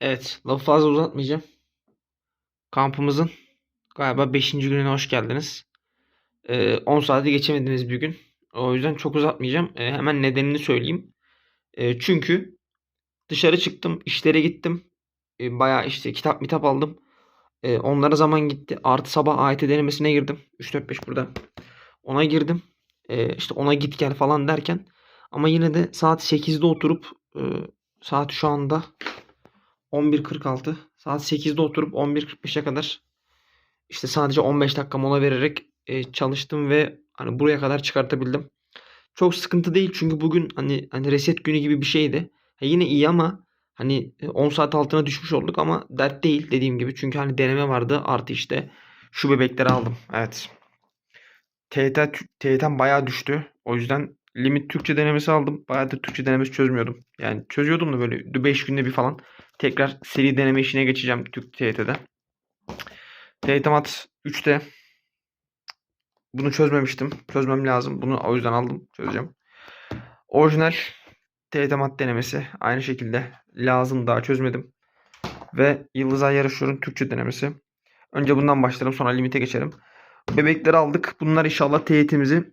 Evet, lafı fazla uzatmayacağım. Kampımızın galiba 5. gününe hoş geldiniz. Ee, 10 saati geçemediğimiz bir gün. O yüzden çok uzatmayacağım. Ee, hemen nedenini söyleyeyim. Ee, çünkü dışarı çıktım, işlere gittim. Ee, bayağı işte kitap mitap aldım. Ee, onlara zaman gitti. Artı sabah AYT denemesine girdim. 3-4-5 burada. Ona girdim. Ee, işte ona git gel falan derken. Ama yine de saat 8'de oturup e, saat şu anda 11.46. Saat 8'de oturup 11.45'e kadar işte sadece 15 dakika mola vererek e, çalıştım ve hani buraya kadar çıkartabildim. Çok sıkıntı değil çünkü bugün hani hani reset günü gibi bir şeydi. Ha, yine iyi ama hani e, 10 saat altına düşmüş olduk ama dert değil dediğim gibi. Çünkü hani deneme vardı artı işte şu bebekleri aldım. Evet. TYT, TYT'm bayağı düştü. O yüzden limit Türkçe denemesi aldım. Bayağıdır Türkçe denemesi çözmüyordum. Yani çözüyordum da böyle 5 günde bir falan. Tekrar seri deneme işine geçeceğim Türk TYT'de. TYT Mat 3'te. Bunu çözmemiştim. Çözmem lazım. Bunu o yüzden aldım. Çözeceğim. Orijinal TYT Mat denemesi. Aynı şekilde lazım daha çözmedim. Ve Yıldızay Yarışıyor'un Türkçe denemesi. Önce bundan başlarım sonra limite geçerim. Bebekleri aldık. Bunlar inşallah TYT'mizi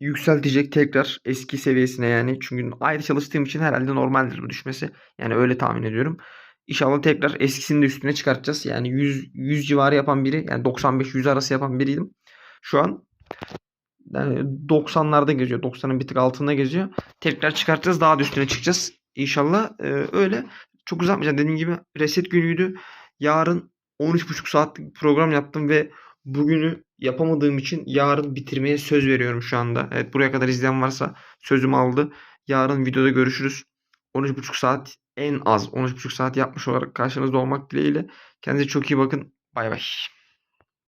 yükseltecek tekrar eski seviyesine yani. Çünkü ayrı çalıştığım için herhalde normaldir bu düşmesi. Yani öyle tahmin ediyorum. İnşallah tekrar eskisinin de üstüne çıkartacağız. Yani 100, 100 civarı yapan biri yani 95-100 arası yapan biriydim. Şu an yani 90'larda geziyor. 90'ın bir tık altında geziyor. Tekrar çıkartacağız. Daha da üstüne çıkacağız. İnşallah ee, öyle. Çok uzatmayacağım. Dediğim gibi reset günüydü. Yarın 13,5 saatlik program yaptım ve bugünü yapamadığım için yarın bitirmeye söz veriyorum şu anda. Evet buraya kadar izleyen varsa sözüm aldı. Yarın videoda görüşürüz. 13,5 saat en az 13,5 saat yapmış olarak karşınızda olmak dileğiyle. Kendinize çok iyi bakın. Bay bay.